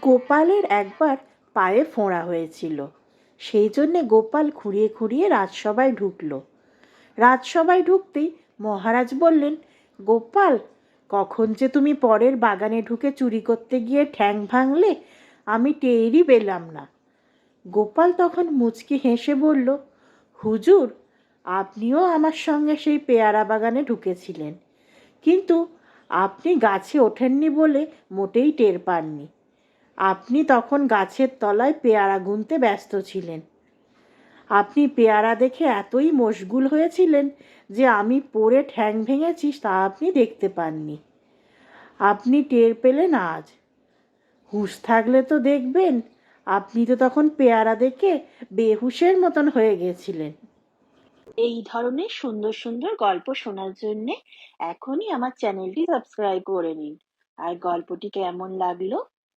গোপালের একবার পায়ে ফোঁড়া হয়েছিল। সেই জন্যে গোপাল খুঁড়িয়ে খুঁড়িয়ে রাজসভায় ঢুকল। রাজসভায় ঢুকতেই মহারাজ বললেন, গোপাল, কখন যে তুমি পরের বাগানে ঢুকে চুরি করতে গিয়ে ঠ্যাং ভাঙলে, আমি টেরই পেলাম না। গোপাল তখন মুচকি হেসে বলল, হুজুর, আপনিও আমার সঙ্গে সেই পেয়ারা বাগানে ঢুকেছিলেন। কিন্তু আপনি গাছে ওঠেননি বলে মোটেই টের পাননি। আপনি তখন গাছের তলায় পেয়ারা গুনতে ব্যস্ত ছিলেন। আপনি পেয়ারা দেখে এতই মশগুল হয়েছিলেন যে আমি পড়ে ঠ্যাং ভেঙেছি তা আপনি দেখতে পাননি। আপনি টের পেলেন আজ। হুঁশ থাকলে তো দেখবেন, আপনি তো তখন পেয়ারা দেখে বেহুশের মতন হয়ে গেছিলেন। এই ধরনের সুন্দর সুন্দর গল্প শোনার জন্যে এখনই আমার চ্যানেলটি সাবস্ক্রাইব করে নিন। আর গল্পটি কেমন লাগল